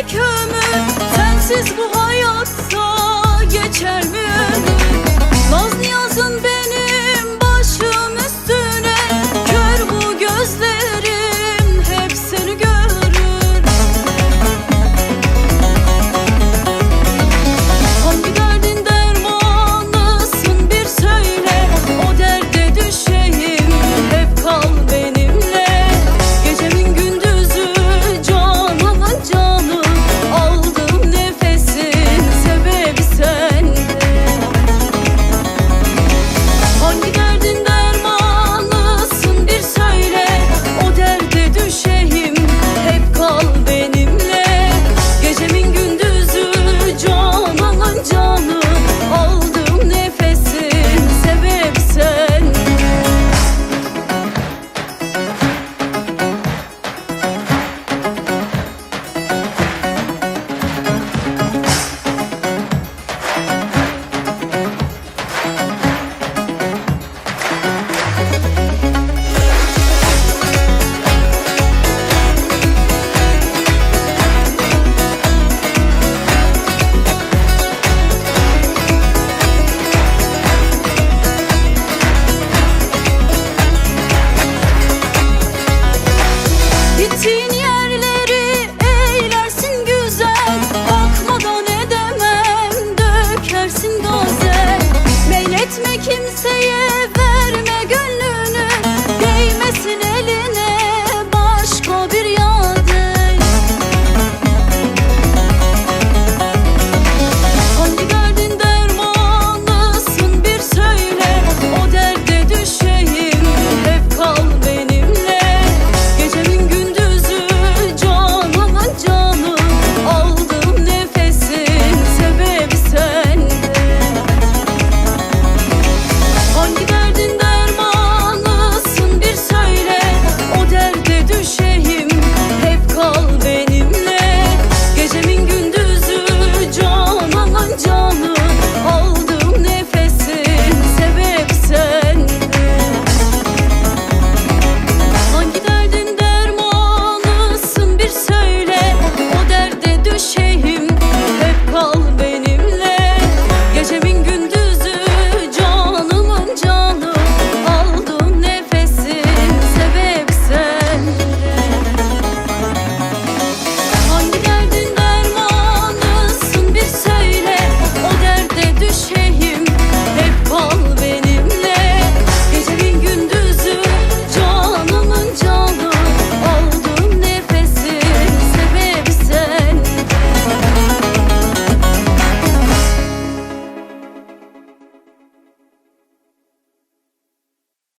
tek ömür Sensiz bu hayatta geçer mi? ömür